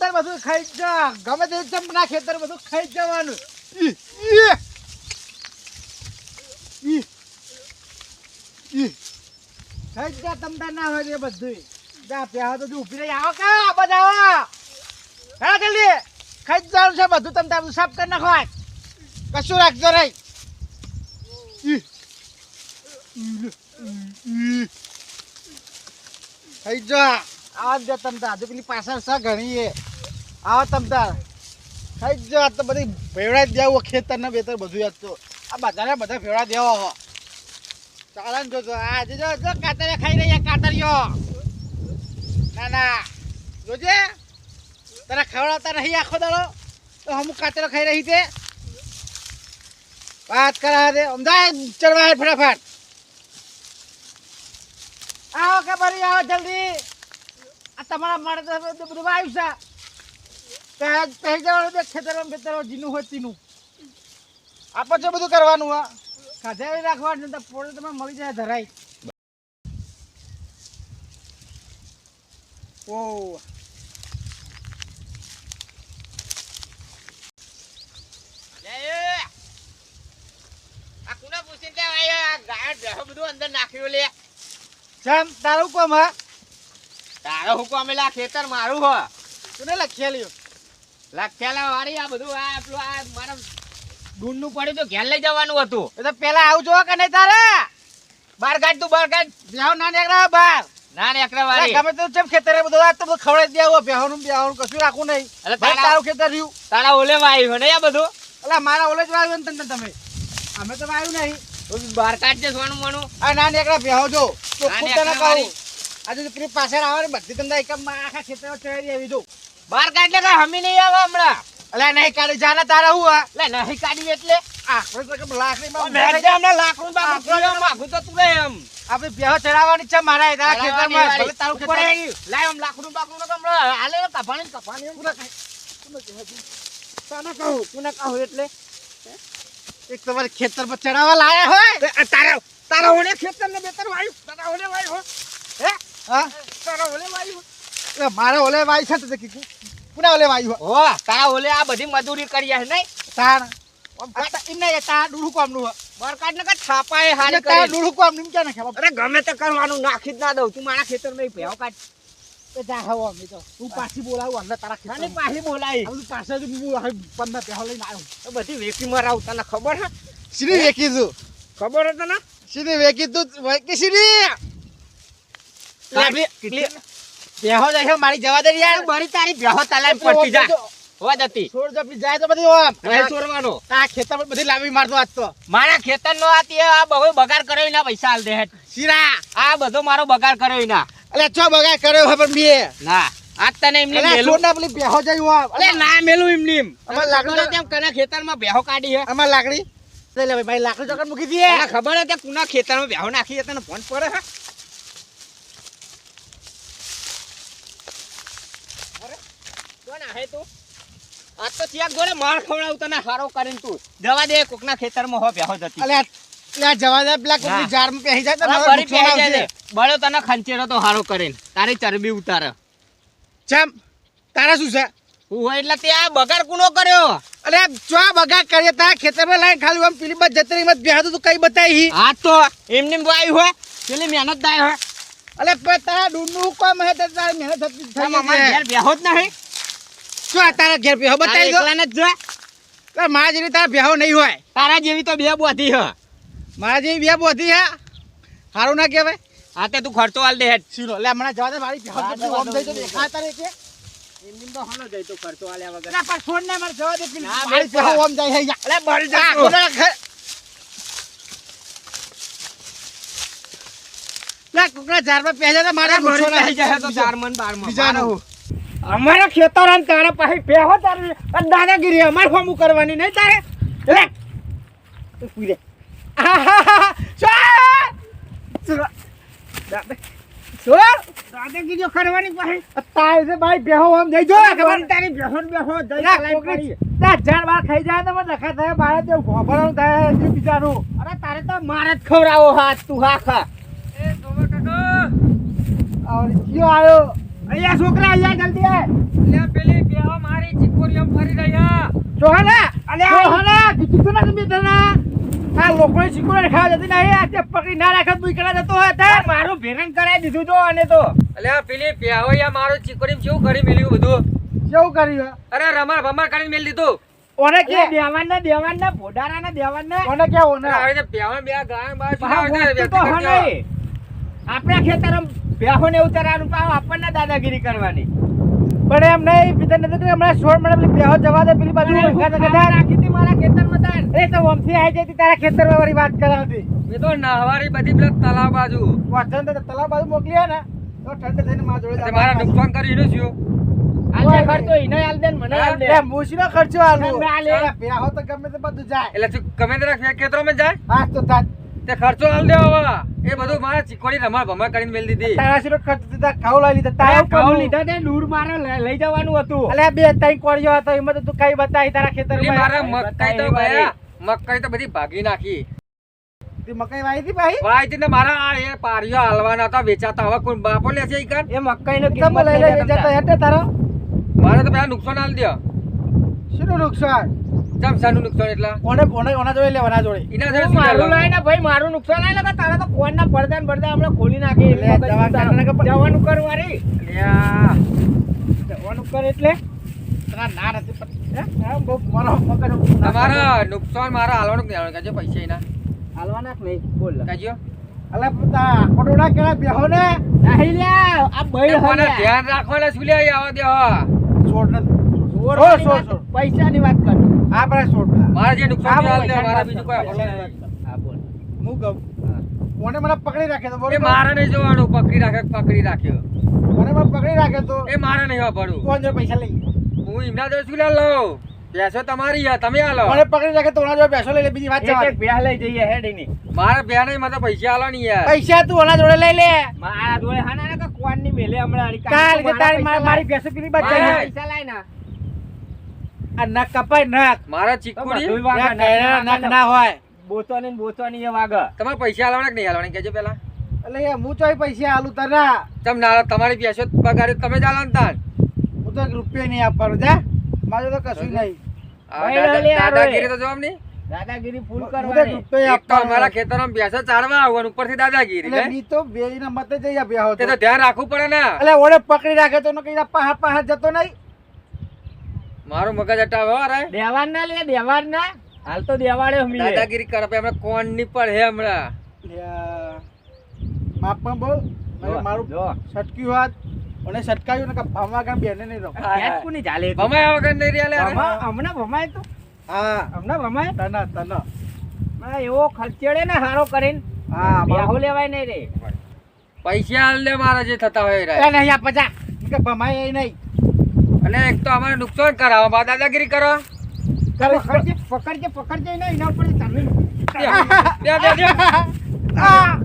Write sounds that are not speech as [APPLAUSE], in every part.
તમ બધું ખાઈ જા ગમે તે ચમ ના ખેતર બધું ખાઈ જવાનું. ખાઈ જ જા તમ તાર ના હોય એ બધું જા પ્યા તો જો ઊભી રહી. આવો કા આ બધા આવો. હા જલ્દી. ખાઈ જવાનું છે બધું તમ તાર બધું સાફ કરી નાખો કશું રાખજો. ઈ. ખાઈ જા. આવા જ તમતા હજુ પેલી પાછળ છે ઘણી એ આવો તમતા ખાઈ જો આ તો બધી ભેવડા દેવો ખેતર ને બેતર બધું યાદ તો. આ બધાને બધા ભેવડા દેવા હો. ચાલે ને જોજો, આ જો જો કાતરિયા ખાઈ રહ્યા કાતરિયો ના ના. જોજે. તને ખવડાવતા નહીં આખો દાડો? તો હમ કાતરો ખાઈ રહી છે. વાત કરા દે. અમદાવાદ ચડવા ફટાફટ. આવો કે બરી આવો જલ્દી. તમારા મળે બધું આવ્યું છે. પહેરી જવાનું બે ખેતરમાં બેતરમાં જીનું હોય તેનું. આપણે છે બધું કરવાનું હા. ખાધા રાખવાનું તો પોળે તમે મળી જાય ધરાય. ઓ. આ પૂછીને આ ગાય બધું અંદર નાખ્યું લે. જામ તારું કોમ હા. તારો હુકમ અમે લા ખેતર મારું હો. તું લખેલ્યું લખેલા. વાળી આ બધું આ પેલું આ મારા ડૂનનું પડ્યું તો ઘેર લઈ જવાનું હતું. એ તો પેલા આવું જોવા કે નહીં તારે? બાર કાઢ તું બાર કાઢ બેહો ના નીકળ્યા બાર. ના ને વાળી. ગમે તે ચમ ખેતરે બધું આ તો ખવડાવી દેવો બેહોનું બેહોનું કશું રાખવું નહીં. એટલે તારા- તારું ખેતર રહ્યું. તારા ઓલે માં આવ્યું ને આ બધું? એટલે મારા ઓલે જ વાવ્યું ને તને તમે અમે તો વાવ્યું નહીં. બાર કાઢ સોનું મનું આ ના નીકળ્યા બેહો જો. તો કહું વાળી. આજે તો પેલી પાછળ આવે ને બધી તમને એકમ આખા ખેતરમાં ચડી આવી જો બાર કાઢ લે હમી નહીં આવે હમણાં. એટલે નહીં કાઢી જાને તારા હું આ લે નહીં કાઢી એટલે? આ તો કેમ લાકડીમાં મેં ઊભા થઈ જે હમણાં લાકડું આ બાકડું ખોલ્યું, માગું તો તું લે એમ. આપણે બેહો ચડાવવાની છે મારા એ તારા ચડાવવાની ખેતરમાં. તારું ખેતર. લાય આમ લાકડું બાકડું તો હમણાં હાલે તને કહું? કોને કહું એટલે? એક તમારે ખેતરમાં ચડાવવા લાયા હોય. તારા તારા ઓલે ખેતર ને બેતર વાયુ તારા ઓલે વાયું હો. હે? હા તારા ઓલે વાયું મારે ઓલે વાય છે તો કીધું કોને ઓલે વાયુ હો? તારા ઓલે આ બધી મજૂરી કરી છે નહીં? તાણ. એમને તા ડુડું કોમનું હોય બરકાટ ને કાંઈ છાપાએ હારી તા ડુડું કેમ નાખે અરે ગમે તે કરવાનું નાખી જ ના દઉં. તું મારા ખેતરમાં ભેવ કાઢ. એ જા અમે તો. તું પાછી બોલાવું એટલે તારા નાની ખેતરમાં પાછી બોલાય. પાછળ જ હું પંદર પહેલો લઈને આવ્યો. તો બધી વેકી મરાવ તને ખબર હે? શ્રી વેકી તું. ખબર હતા ને શ્રી વેકી તું વેકી શ્રી બેહો જાય મારી જવા દે યાર. બરી તારી ભેહો તલાઈ પડતી જા. હોવા જતી છોડ જપી જાય તો બધી ઓમ. નહીં ચોરવાનો આ ખેતરમાં બધી લાવી મારતો આજ તો. મારા ખેતર નો આ તે આ બહુ બગાડ કર્યો પૈસા દે શીરા. આ બધો મારો બગાડ કર્યો ના અલે ચો બગાડ કર્યો બે ના આજ તને એમની મેલું. છોડ ના પેલી બેહો જાય ઓમ અલે ના મેલું એમની એમ. અમારે તને લાકડું હે તેમ કના બેહો કાઢી હે? અમાર લાકડી? લે ભાઈ ભાઈ લાકડી ચોકડ મૂકી દઈએ ખબર હે કે કુના ખેતરમાં બેહો નાખી તને ફોન પડે હે? કોણ તું? ત્યાં ગોળે માર ખવડાવું તને હારો કરીને તું. જવા દે કોકના ખેતરમાં હો બેહો જતી. અલે જવા દે પેલા કોકની. જારમાં પહેરી જાય તો અરે મારે બળી નુકસાન પહેરી જાય આવશે. તને ખંચેરો તો હારો કરીને. તારી ચરબી ઉતારે. ચમ તારા શું છે? હું હોય એટલે તે આ બગાડ કુનો કર્યો. અલે ચો બગાડ કરીએ તારા ખેતરમાં લાઈન ખાલી આમ પેલી બાદ જતરી મત બેહતો તું કઈ બતાવી હા? તો એમની વાયુ હોય. પેલી મહેનત થાય હોય. અલે તારા ડુંડું કોમ હે તારી મહેનત થતી થઈ મામા બેહો જ નહીં. શું તારા ઘેર બેહો બતાવી દો. એકલાને જ જો. મારા જેવી તારા બેહો નહીં હોય. તારા જેવી તો બે બોધી હ. મારા જેવી બે બોધી હે. સારું ના કહેવાય. હા તે તું ખર્ચો હાલ દે હેડ. લે હમણાં જવા દે મારી બેહો હા, ઓમ થઈ તો દેખા તારે કે? એમની તો હનો જઈ તો ખર્ચો હાલ્યા વગર. ના પણ છોડ ને મારે જવા દે પેલી. મારી બેસ ઓમ જાય હે યા. અલે બળી જા ઝાડમાં મારે ના જાય તો મન. અમારા ખેતર અને તારા પાસે બેહો તારે અને દાદાગીરી અમારે ફોમું કરવાની નહીં તારે. લે! દાદાગીરીઓ કરવાની પાસે તારે છે ભાઈ બેહો આમ જઈ જો. તારી બેહો ને બેહો જઈ ઝાડ બાર ખાઈ જાય તો મને નખા થાય મારે તો ભોભરાનું થાય છે બીજાનું. અરે તારે તો મારે જ ખવડાવો હાથ તું હા ખા. આ કયો આવ્યો અહીંયા છોકરા અહીંયા જલ્દી આય. લે પેલી બેહો મારી ચીકોરીઓ ફરી રહ્યા જોહના અલે જોહના કીધું ના તમે તના આ લોકોને શીખવાડે ખાવા જતી નહીં આ તે પકડી ના રાખત બુઈ કરા જતો હતા મારું ભેરન કરાવી દીધું તો અને તો. અલ્યા પેલી બેહો યા મારો ચીકોરી કેવું કરી મેલ્યું બધું? કેવું કર્યું અરે રમણ ભમણ કરીને મેલ દીધું. ઓને કે? દેવાન ના દેવાન ના ભોડારા ના દેવાન ના ઓને કે ઓને? આવે તો બેહો બે ગાય હો નહીં. ખેતરમાં બેહો ને ઉતારવાનું પાવ આપણને દાદાગીરી કરવાની. પણ એમ નહીં પિતા નથી કે હમણાં સોળ મને પેલી બેહો જવા દે પેલી બાજુ. રાખી હતી મારા ખેતરમાં તાર. એ તો ઓમથી આવી જતી તારા ખેતરમાં વાળી વાત કરાવતી. મેં તો નહવારી બધી પેલા તલાવ બાજુ. વાંચન તો તલાવ બાજુ મોકલી ને તો ઠંડ થઈને મારા જોડે મારા નુકસાન કરી એનું શું હાલ ખર્ચો ઈને દે મને હાલ દે. એ મૂછીનો ખર્ચો આલુ ના, ના લે. અરે તો ગમે તે બધું જાય. એટલે તું ગમે તે ખેતરોમાં જાય. હા તો તાર તે ખર્ચો આલ દેવો હવે. એ બધું મારા ચીકોડી રમણ ભમણ કરીને મેલ દીધી. તારા સિરો ખર્ચ દીધા ખાવ લઈ લીધા તારા ખાવ લીધા ને દૂર મારે લઈ જવાનું હતું. અલે બે ત્રણ કોળીઓ હતો એમાં તો તું કઈ બતાવી તારા ખેતર ખેતરમાં મારા મકાઈ તો. ગયા મકાઈ તો બધી ભાગી નાખી. તે મકાઈ વાઈ હતી ભાઈ? વાઈ હતી ને મારા આ એ પારીઓ હાલવાના હતા વેચાતા હવે કોઈ બાપો લે છે ઈકન એ મકાઈ નો કિંમત લઈ લે જતા. હેઠે તારો. મારે તો પેલા નુકસાન આલ દે. શું નુકસાન? શાનું નુકસાન એટલા? કોને કોને કોના જોડે લેવાના જોડે? એના તું જોડે મારું? લાય ને ભાઈ મારું નુકસાન લાય લગા તારા તો ફોન ના પડદા ને પડદા હમણાં ખોલી નાખી. એટલે જવાનું કર વારી. લ્યા. જવાનું કર એટલે. તારા ના નથી મારો તમારા નુકસાન મારા હાલવાનું કે નહીં પૈસા એના. હાલવાના નહીં બોલ. કહેજો અલે પુતા ના કહેવાય બેહો ને નહીં લ્યા આ ભાઈ મને ધ્યાન રાખવાના શું લે આવો દે હવે. છોડ ને સોળ, સોળ. પૈસાની વાત કર. આ પણ છોડ મારે જે નુકસાન થયું હાલ દે મારા બીજું કોઈ હા, બોલ. હું કહું? કોને મને પકડી રાખે તો એ મારે નહીં જોવાનું પકડી રાખે પકડી રાખ્યો ઓને મને પકડી રાખે તો એ મારે નહીં વાપરું કોણ જો પૈસા લઈ હું એમના જોડે ગુલા લે લઉં? પૈસો તમારી યા તમે હાલો મને પકડી રાખે તો ઓના જોડે પૈસો લઈ લે બીજી વાત ચાલે બેહ લઈ જઈએ હેડીની મારે બે નહીં મને પૈસા હાલો નહીં યાર. પૈસા તું ઓના જોડે લઈ લે. મારા જોડે હા ના ના કોણની મેલે હમણાં? કાલ કે તારી મારી. ભેંસો પેલી પૈસા લાય ના. આ નખ કપાય નખ મારા ચીકુડી? નખ ના હોય. બોચવાની ને બોચોની એ વાગે. તમારે પૈસા હાલવાના કે નહીં હાલવાના? કેજો પેલા એટલે યાર હું ચોય પૈસા આલું તને તમ ના તમારી પૈસો પગાર તમે જ હાલો ને તાન હું તો એક રૂપિયા નહીં આપવાનો જા. મારું તો કશું નહીં. દાદાગીરી તો જવાબ નહીં? દાદાગીરી ફૂલ કરવા તો અમારા ખેતરમાં ભેંસો ચારવા આવવાનું ઉપરથી દાદાગીરી એટલે તો બે ના મતે જઈ આ બેહો તે તો તો ધ્યાન રાખવું પડે ને. એટલે ઓને પકડી રાખે તો કઈ પાહા પાહા જતો નહીં. મારું મગજ હટાવે અરે રે. દેવાન ના લે દેવાન ના. હાલ તો દેવાડે હમી દાદાગીરી કરે આપણે હમણાં કોણની હે હમણાં? લ્યા. માપ પણ બોલ. મારું સટક્યું હાથ. અને સટકાયું ને ભમવા કામ બેને નહીં રહો. હા, નહીં. ચાલે? ભમાય વગર નહીં રહ્યા લે હમણાં ભમાય તો? હા. હમણાં ભમાય? તના તના. આ એવો ખર્ચેડે ને હારો કરીને. હા બાહુ લેવાય નહીં રે. પૈસા હાલ લે મારા જે થતા હોય રે. નહીં આ કે ભમાય એ નહીં. અને એક તો અમારે નુકસાન કરાવો બા દાદાગીરી કરો. પકડજે પકડજે પકડજે ને એના ઉપર તમે દે, દે, દે. આ,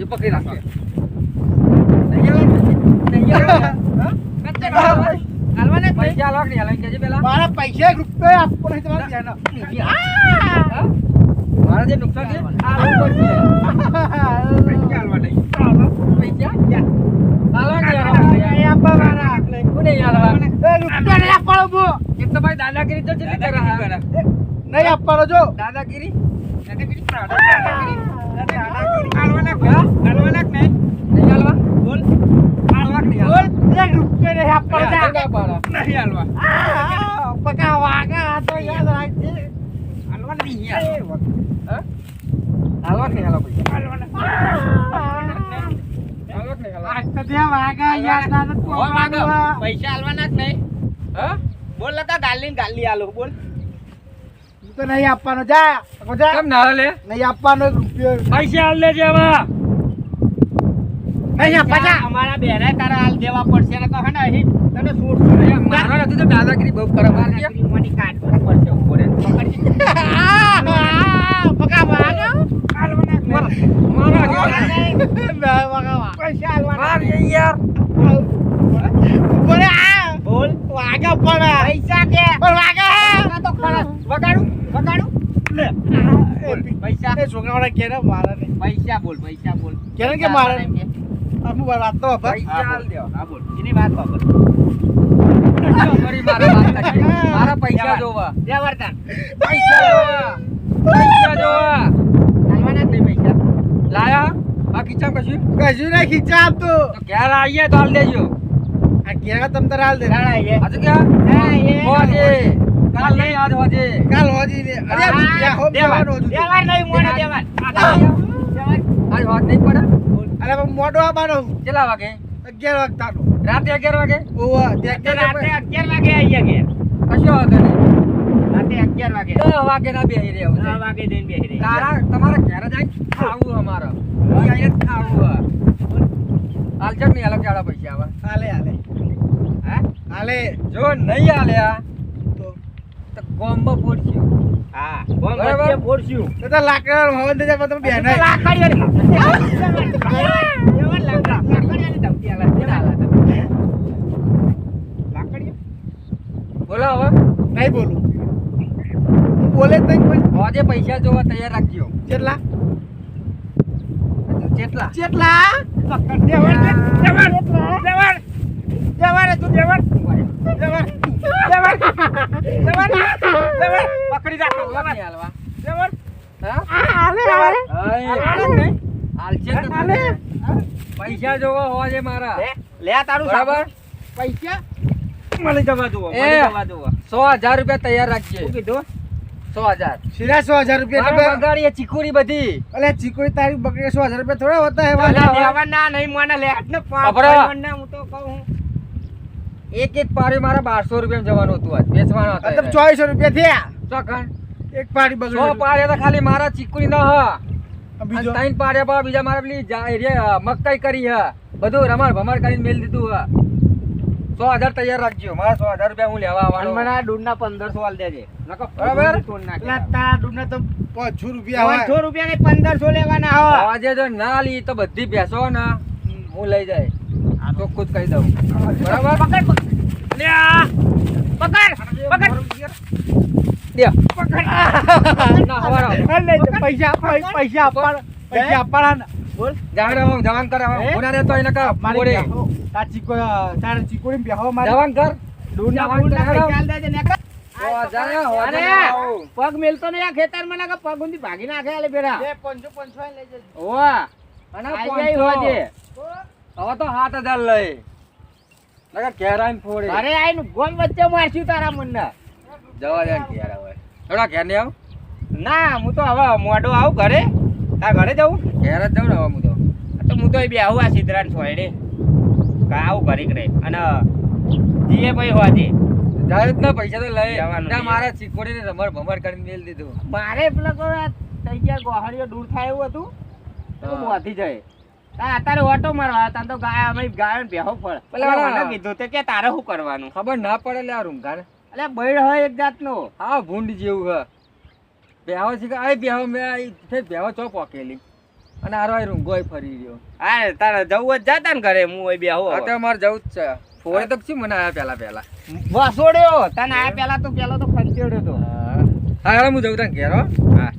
પકડી રાખજો. નહીં નહીં ને? નહીં. પૈસા કે નહીં હાલો? કહેજે પહેલા. મારા પૈસા રૂપિયા આપવો નહીં તમારે ધ્યાન હા? મારા જે નુકસાન છે હાલવું પડશે. પૈસા હાલવા નહીં. પૈસા? હાલો કે નહીં હાલો? એ આપા મારા કોને નહીં હાલવા? રૂપિયા નહીં આપવાનો બો એક તો ભાઈ દાદાગીરી તો જેટલી કરે નહીં આપવાનો જો દાદાગીરી દાદાગીરી દાદાગીરી? હાલવાના કે નહીં? નહીં હાલવા? બોલ. હાલવા કે નહીં બોલ હાલવા? રૂપિયા નહીં જા નહીં હાલવા. પકા વાગા તો યાદ રાખજે. હાલવાના નહીં યાર. હા? હાલવા નહીં હાલવા પૈસા? હાલવા નહીં હાલવા? પૈસા હાલવાના જ નહીં. હા? બોલ લતા ગાલી ગાલી આલો બોલ. તો નહીં આપવાનો. જા કેમ ના લે નહીં આપવાનો રૂપિયો. પૈસા હાલ લેજે હવે. અમારા બેને તારા હાલ દેવા પડશે ને કહે ને અહીં. તને છોડ મારો નથી તો દાદાગીરી બહુ કરે? મની કાઢવા પડશે ઉપર પૈસા. એ છોકરાઓને કે પૈસા બોલ પૈસા બોલ. કે મારે વાર વાત તો. પૈસા આલ દ્યો. હા બોલ. એની વાત બાબત. મારા વાત [LAUGHS] કરી. મારા પૈસા જોવા. જે વર્તન પૈસા જોવા. પૈસા જોવા. હાલવાના જ નહીં પૈસા. લાયા? આ કિચન કશું? કશું નહીં ખીચા આપતો. તો ઘેર આવીએ તો હાલ દેજો. આ ઘેરા તમ તારે હાલ દે. રાણા એ આજે ક્યાં હોજે કાલ નહીં આજ હોજે. કાલ હોજી દે અરે દેવાન. દેવાન નહીં મોને દેવાન. આજ હોજ નહીં પડે? અરે મોડો મોટો આવવાનો કેટલા વાગે? અગિયાર વાગતાનો. રાતે અગિયાર વાગે? ઓવા અગિયાર રાતે અગિયાર વાગે આવીએ ઘેર. કશો વાગે રાતે અગિયાર વાગે. દસ વાગે ના બેહી રહ્યો દસ વાગે જઈને બેહી રહ્યો. તારા તમારા ઘેર જાય ખાવું અમારે. અહીંયા જ ખાવું હાલ છે નહીં અલગ જાડા પૈસા આવા. હાલે હાલે. હા? હાલે. જો નહીં હાલ્યા તો? તો ગોમ્બો ફોડશું હા. વચ્ચે ફોડશું. તો તો લાકડા હવન થઈ તમે બેન [LAUGHS] તો લાકડીઓ દેવાન લાકડા લાકડીઓની ધમકી આલે દેવાન લાકડીઓ. બોલો હવે નહીં બોલું. હું બોલે જ નહીં કોઈ. હોજે પૈસા જોવા તૈયાર રાખજો. કેટલા કેટલા કેટલા તું પકડી રાખ. નહીં હાલવા. છે. પૈસા જોવા હોજે મારા. લે તારું બરાબર? પૈસા? મળી જવા દો એ. મળી જવા દો. સો હજાર રૂપિયા તૈયાર રાખજે. કીધું? સો હજાર. સીધા સો હજાર રૂપિયા બગાડીએ ચીકુડી બધી. અલે ચીકુરી તારી બગડે સો હજાર રૂપિયા થોડા હોતા હે વાલા. નહીં મને લેટ ને હું તો કહું એક એક પારી મારા બારસો રૂપિયા જવાનું હતું આજ. વેચવાનો હતો ચોવીસો રૂપિયા થયા. ચોકન. એક પાડી સો પાડ્યા તો ખાલી મારા ચીકુડી ન હ. અને બીજો? ત્રણ પાડ્યા પા બીજા મારા પેલી મકાઈ કરી હ. બધું રમાડ ભમાડ કરીને મેલ દીધું હ. સો હજાર તૈયાર રાખજો. મારા સો હજાર રૂપિયા હું લેવા અને આવવાનો મને આ દૂધના પંદરસો આલ દેજે. બરાબર. તારા તો પાંચસો રૂપિયા પાંચસો રૂપિયા ને પંદરસો લેવાના હો. આજે જો ના લી તો બધી બેસો ને હું લઈ જાય. આ તો ખુદ કહી દઉં. બરાબર પકડ. પકડ પકડ પકડ દ્યો. ના, હવારો. અલે તે પૈસા પૈસા આપવાના પૈસા આપવાના. ને. બોલ રહો, જવાન કર હવે. હે? ઉના રહેતો એને કર. મારી. તાર ચીકો તારે ચીકોડી બેહો મારી. જવાન કર. દેજે નકર. સો હજાર ને, આવું. પગ મેલતો નહીં આ ખેતરમાં નકર પગ ઊંધી ભાગી નાખે આલે બેરા બે પાંચસો પાંચસો લઈ જજો ઓવા અને આઈ હોજે. હવે તો સાત હજાર લઈ. નકર ફોડે. અરે આઈનું ગોમ વચ્ચે મારશું તારા મનને. જવા દે ને ઘેર હવે. થોડા ઘેર ને આવ? ના હું તો હવે મોડો આવું ઘરે. આ ઘરે જવું? ઘેર જ જાઉં ને હવે હું તો. તો હું તો એ બે આવું આ કા આવું ઘરે કરે અને જીએ ભાઈ હોજે જાય પૈસા તો લઈ. જવાનું મારા ચીકોડીને રમર ભમર કરીને મેલ દીધું. મારે પેલા થઈ ગયા ગોહળીઓ દૂર થાય એવું હતું. તો. મોથી જાય. અત્યારે ઓટો મારવા હતા તો ગાય અમે ગાયો ને બેહો ફળ પેલા પેલા મને કીધું તે કે તારે શું કરવાનું? ખબર ના પડે લે આ રૂંઘાને એટલે બૈડ હોય એક જાતનો. હા ભૂંડ જેવું હ. બેહો છે કે આ બેહો મેં આ ફેર બેહો ચો પોકેલી અને આરો આય રૂંગો ફરી રહ્યો. હા તારે જવું જ જાતા ને ઘરે હું બેહો અત્યારે તો મારે જવું જ છે. ફોડે તો શું મને આયા પેલા પેલા વાસોડ્યો? તને આ પેલા તો પેલો તો ખંચેડ્યો તો. હા. હા હું જઉં તને ઘેરો હા.